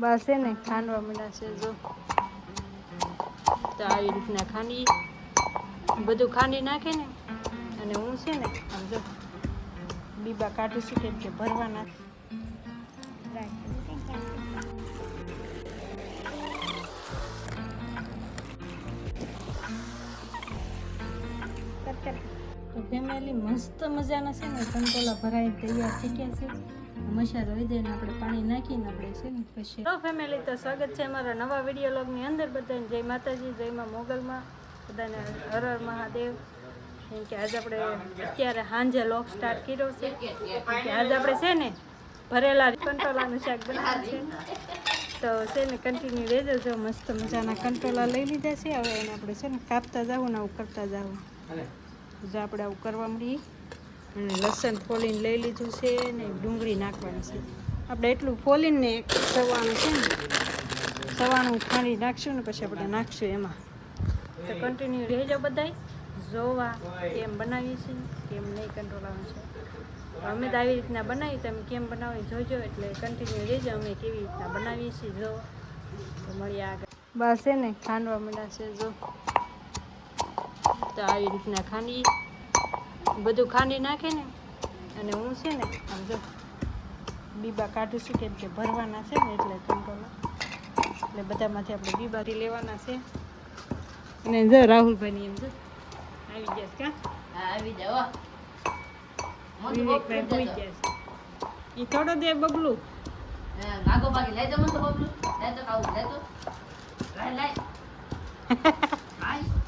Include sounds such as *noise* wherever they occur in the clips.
બસ છે ને, ખાંડવા મળ્યા છે જો. તો આવી રીતના ખાંડી, બધું ખાંડી નાખે ને, અને હું છે ને, આમ જો, બીબા કાઢું છું કેમ કે ભરવાના તો ફેમિલી મસ્ત મજાના છે ને, સંતોલા ભરાઈ તૈયાર થઈ ગયા છે. મસાલો હોય દઈને આપણે પાણી નાખીને આપણે છે ને પછી તો ફેમિલી તો સ્વાગત છે અમારા નવા વીડિયો લોગની અંદર બધાને. જય માતાજી, જય માં મોગલમાં. બધાને હર હર મહાદેવ. કેમ કે આજે આપણે અત્યારે સાંજે લોક સ્ટાર્ટ કર્યો છે. કે આજે આપણે છે ને ભરેલા કંટોલાનું શાક બનાવ્યું છે. તો છે ને કન્ટિન્યુ રહેજો, જો મસ્ત મજાના કંટોલા લઈ લીધા છે. હવે એને આપણે છે ને કાપતા જવું ને આવું કરતા જવું જો આપણે આવું કરવા મળીએ અને લસણ ફોલીને લઈ લીધું છે ને ડુંગળી નાખવાની છે. આપણે એટલું ફોલીને ને એક સવાણું છે ને સવાનું ખાંડી નાખશું ને પછી આપણે નાખશું એમાં. તો કન્ટિન્યુ રહેજો બધાય. જોવા કેમ બનાવીએ છીએ કેમ નહીં કંટ્રોલાવાનું છે. અમે તો આવી રીતના બનાવી તમે કેમ બનાવી જોજો એટલે કન્ટિન્યુ રહેજો. અમે કેવી રીતના બનાવીએ છીએ જો. તો મળીએ આગળ. બસ છે ને ખાંડવા મળ્યા છે જો. તો આવી રીતના ખાંડી બધું ખાંડી નાખે ને અને હું છે ને આમ જો બીબા કાઢું છું કેમ કે ભરવાના છે ને એટલે કંટ્રોલા એટલે બધામાંથી આપણે બીબારી લેવાના છે. અને જો રાહુલભાઈની એમ જો આવી ગયા છે કા? આવી જાઓ વિવેકભાઈ ભૂઈ ગયા છે. એ થોડો દે બબલું. નાગો બાકી લઈ જાવ તો બબલું. લઈ તો ખાવું લઈ તો લાય લાય. આય *laughs*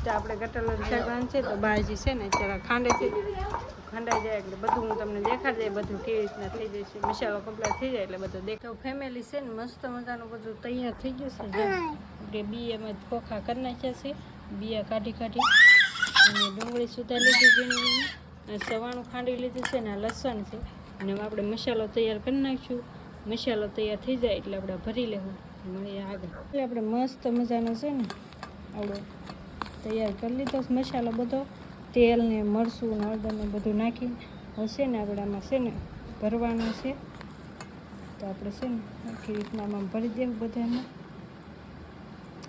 તો આપણે ગટરનું શાક છે તો બાજી છે ને જરા ખાંડે છે. ખંડાઈ જાય એટલે બધું હું તમને દેખાડી જાય બધું કેવી રીતના થઈ જશે મસાલો કમ્પ્લીટ થઈ જાય એટલે બધું દેખાવ. ફેમિલી છે ને મસ્ત મજાનું બધું તૈયાર થઈ ગયું છે. એટલે બી એમાં ખોખા કરી નાખ્યા છે. બિયા કાઢી કાઢી અને ડુંગળી સુધારી લીધી ઝીણી સવાણું ખાંડી લીધું છે ને લસણ છે. અને આપણે મસાલો તૈયાર કરી નાખીશું મસાલો તૈયાર થઈ જાય એટલે આપણે ભરી લેવું. મળીએ આગળ. એટલે આપણે મસ્ત મજાનો છે ને આવડો તૈયાર કરી લીધો મસાલો બધો, તેલ ને મરચું ને હળદર ને બધું નાખી હશે ને આપણે આમાં છે ને ભરવાનું છે. તો આપણે છે ને આખી રીતના ભરી દેવું બધાને.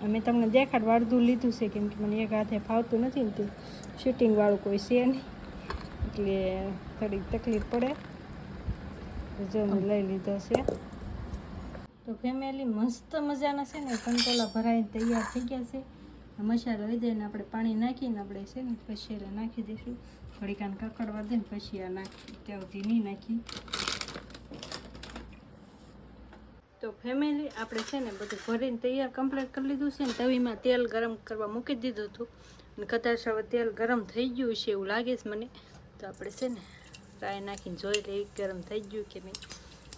અમે તમને દેખાડ અડધું લીધું છે, કેમ કે મને એક હાથે ફાવતું નથી ને તે. શૂટિંગ વાળું કોઈ છે નહીં. એટલે થોડીક તકલીફ પડે. જો લઈ લીધો છે. તો ફેમિલી મસ્ત મજાના છે ને. કંટોલા ભરાઈને તૈયાર થઈ ગયા છે. મસાલો લઈ દઈને આપણે પાણી નાખીને આપણે છે ને પછી નાખી દઈશું. થોડીક આને કકડવા દે ને પછી આ નાખી, ત્યાં સુધી નહીં નાખી. તો ફેમિલી આપણે છે ને બધું ભરીને તૈયાર કમ્પ્લીટ કરી લીધું છે ને તવીમાં તેલ ગરમ કરવા મૂકી દીધું હતું. અને કદાચ હવે તેલ ગરમ થઈ ગયું છે એવું લાગે છે મને. તો આપણે છે ને રાઈ નાખીને જોઈ લઈએ ગરમ થઈ ગયું કે નહીં.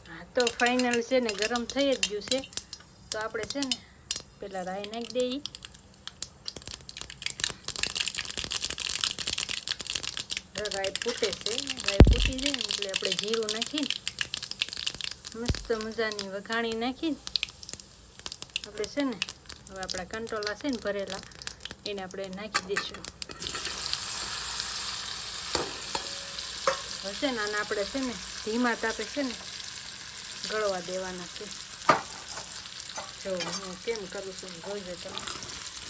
હા, તો ફાઇનલ છે ને ગરમ થઈ જ ગયું છે. તો આપણે છે ને પેલા રાઈ નાખી દઈએ. રાઈ ફૂટે છે. રાઈ ફૂટી જાય ને એટલે આપણે જીરું નાખીને મસ્ત મજાની વઘાણી નાખીને આપણે છે ને, હવે આપણા કંટોલા છે ને ભરેલા, એને આપણે નાખી દઈશું. હશે ને આને આપણે છે ને ધીમા તાપે છે ને ગળવા દેવાના છે. જો હું કેમ કરું છું જોઈજો તમે.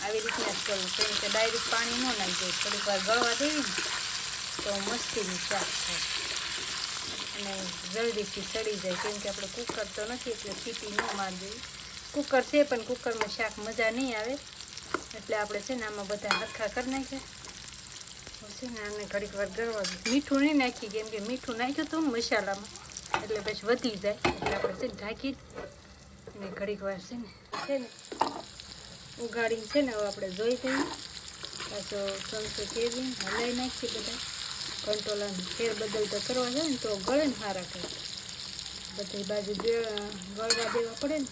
આવી રીતના જ કરું કેમ કે ડાયરેક્ટ પાણી ન નાખી દઉં. થોડીક વાર ગળવા દેવી ને તો મસ્તીનું શાક થાય અને જલ્દીથી સડી જાય, કેમ કે આપણે કુકર તો નથી, એટલે સીટી ન મારી દઈએ કુકર છે, પણ કુકરમાં શાક મજા નહીં આવે. એટલે આપણે છે ને આમાં બધા હરખા કરી નાખ્યા. છે ને આને ઘડીક વાર ગરવા મીઠું નહીં નાખી, કેમ કે મીઠું નાખ્યું હતું મસાલામાં. એટલે પછી વધી જાય. એટલે આપણે છે ને ઢાંકી અને ઘડીક વાર છે ને છે ને ઉગાડીને છે ને હવે આપણે જોઈ દઈએ. પાછો ચમચો કેવી હલાવી નાખીએ બધા. કંટ્રોલાને ફેર બદલ તો કરવા જાય ને તો ગળે ને સારા કરે. બધી બાજુ ગળવા દેવા પડે ને.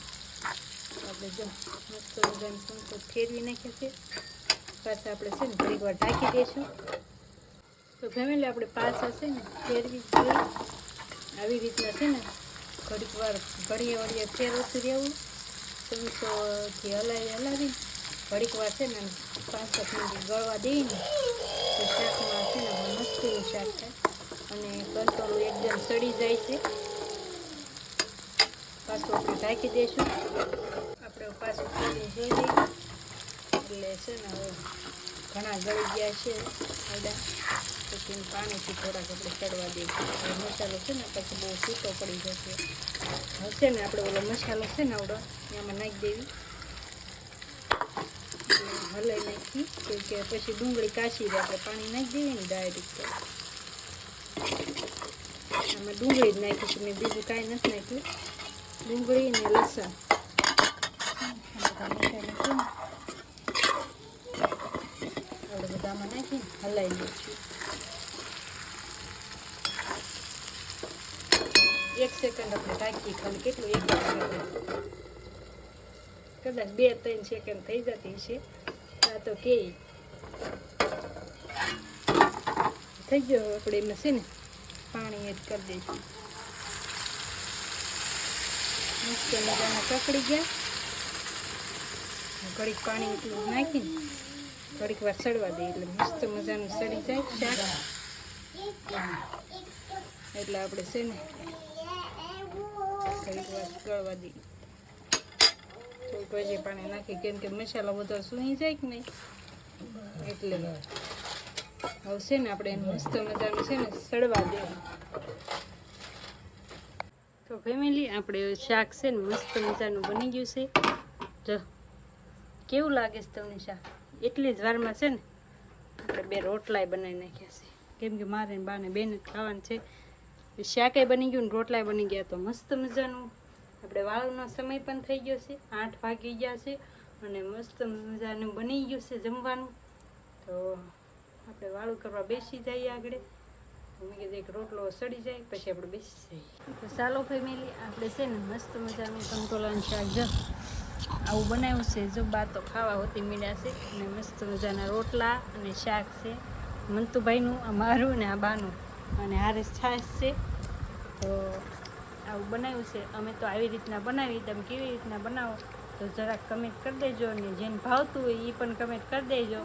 આપણે જો મસ્ત મજાનો ચમચો ફેરવી નાખ્યા છે. પાછા આપણે છે ને ઘડીક વાર ઢાંકી દઈશું. તો ફેમિલી, આપણે પાછા છે ને ફેરવી આવી રીતના છે ને ઘડીક વાર ઘડીએ વળીએ ફેરવતું રહેવું. ચમચોથી હલાવી હલાવી. ઘડીક વાર છે ને પાંચ સાત મિનિટ ગળવા દઈને તો શાકમાં છે ને મસ્તીનું શાક થાય અને કંટોળું એકદમ સડી જાય છે. પાછું આપણે ઢાંકી દઈશું. આપણે પાછું ખોલીને જોઈ એટલે છે ને હવે ઘણા ગળી ગયા છે આડા પછી પાણીથી થોડાક આપણે ચડવા દઈશું. મસાલો છે ને પછી બહુ સૂતો પડી જશે. છે ને આપણે ઓલો મસાલો છે ને આવડો, એમાં નાખી દેવી. હલાઈ નાખી કે પછી ડુંગળી કાચી રહે આપણે પાણી નાખી દઈએ ને ડાયરેક્ટ આમાં ડુંગળી જ નાખીશું મેં બીજું કાંઈ નથી નાખ્યું. ડુંગળી ને લસણ. આપણે બધામાં નાખીને હલાવી દઈશું એક સેકન્ડ આપણે ઢાંકીએ, ખાલી કેટલું એક કદાચ બે, ત્રણ સેકન્ડ થઈ જતી છે તો કે થઈ ગયો આપણે એમાં છે ને પાણી એડ કરી દઈશું. મસ્ત મજાના કકડી ગયા. ઘડીક પાણી એટલું નાખીને ઘડીક વાર સડવા દઈએ એટલે મસ્ત મજાનું સડી જાય શાક. એટલે આપણે છે ને ઘડીક વાર સળવા દઈએ. હજી પાણી નાખી. કેમ કે મસાલો બધો સૂઈ જાય કે નહીં? એટલે હવે છે ને આપણે એને મસ્ત મજાનું છે ને સડવા દેવું તો ફેમિલી આપણે શાક છે ને મસ્ત મજાનું બની ગયું છે. જો, કેવું લાગે છે તમને શાક? એટલી જ વારમાં છે ને આપણે બે રોટલાય બનાવી નાખ્યા છે. કેમ કે મારે બાને બેન ખાવાનું છે. શાકે બની ગયું ને રોટલાય બની ગયા તો મસ્ત મજાનું આપણે વાળુનો સમય પણ થઈ ગયો છે, આઠ વાગી ગયા છે અને મસ્ત મજાનું બની ગયું છે જમવાનું. તો આપણે વાળું કરવા બેસી જઈએ આગળ. મેં કીધું એક રોટલો સડી જાય, પછી આપણે બેસી જઈએ. તો ચાલો ફેમિલી આપણે છે ને મસ્ત મજાનું કંટોલાનું શાક જો આવું બનાવ્યું છે. જો બા તો ખાવા હોતી મીડા છે અને મસ્ત મજાના રોટલા અને શાક છે. મંતુભાઈનું, આ મારું ને આ બાનું. અને હારે છાશ છે. તો આવું બનાવ્યું છે. અમે તો આવી રીતના બનાવી, તમે કેવી રીતના બનાવો તો જરાક કમેન્ટ કરી દેજો અને જેને ભાવતું હોય એ પણ કમેન્ટ કરી દેજો.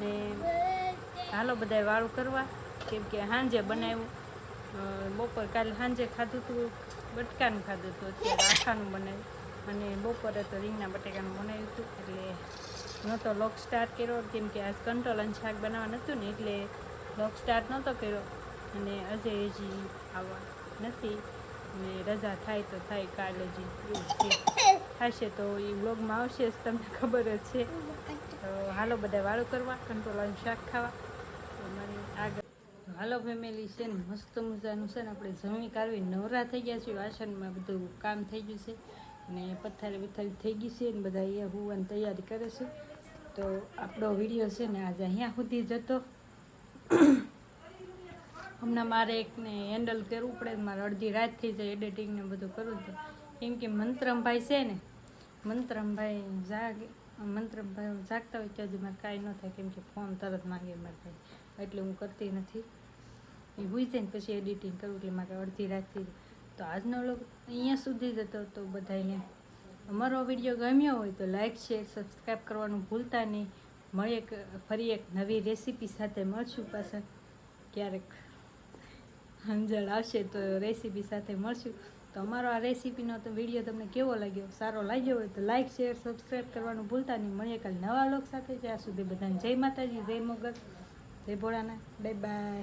ને હાલો બધાય વાળું કરવા, કેમ કે સાંજે બનાવ્યું. બપોર કાલે સાંજે ખાધું હતું બટકાનું ખાધું હતું અત્યારે આખાનું બનાવ્યું. અને બપોરે તો રીંગના બટેકાનું બનાવ્યું હતું એટલે નહોતો લોક સ્ટાર્ટ કર્યો, કેમ કે આજ કંટ્રોલ અને શાક બનાવવાનું હતું ને, એટલે લોક સ્ટાર્ટ નહોતો કર્યો. અને અજય હજી આવવા નથી. અને રજા થાય તો થાય કાલે હજી થશે તો એ વ્લોગમાં આવશે જ, તમને ખબર જ છે. તો હાલો બધા વાળું કરવા કંટ્રોલ અને શાક ખાવા. તો મને આગળ હાલો ફેમિલી છે ને, મસ્ત મજાનું છે ને, આપણે જમી કાઢવી. નવરા થઈ ગયા છીએ, વાસણમાં બધું કામ થઈ ગયું છે. ને પથારી પથારી થઈ ગઈ છે ને, બધા અહીંયા હોવાની તૈયારી કરે છે. તો આપણો વીડિયો છે ને, આજે અહીંયા સુધી જતો. હમણાં મારે એકને હેન્ડલ કરવું પડે મારે અડધી રાત થઈ જાય એડિટિંગ ને બધું કરવું તો. કેમ કે મંત્રમભાઈ છે ને, મંત્રમભાઈ જાગે, મંત્રમભાઈ જાગતા હોય ત્યાં મારે કાંઈ ન થાય, કેમ કે ફોન તરત માંગે મારે ભાઈ એટલે હું કરતી નથી. એ હોઈ જાય ને પછી એડિટિંગ કરવું એટલે મારે અડધી રાત થઈ જાય. તો આજનો લોક અહીંયા સુધી જ હતો તો બધાને અમારો વીડિયો ગમ્યો હોય તો લાઇક શેર સબસ્ક્રાઈબ કરવાનું ભૂલતા નહીં. મળીએ ફરી એક નવી રેસીપી સાથે મળશું પાછા. ક્યારેક અંજળ આવશે તો રેસીપી સાથે મળશું. તો અમારો આ રેસીપીનો તો વીડિયો તમને કેવો લાગ્યો? સારો લાગ્યો હોય તો લાઈક શેર સબસ્ક્રાઈબ કરવાનું ભૂલતા નહીં. મળીએ કાલે નવા લોક સાથે. જ્યાં સુધી બધાને જય માતાજી, જય મોગલ, જય ભોળાના બાય બાય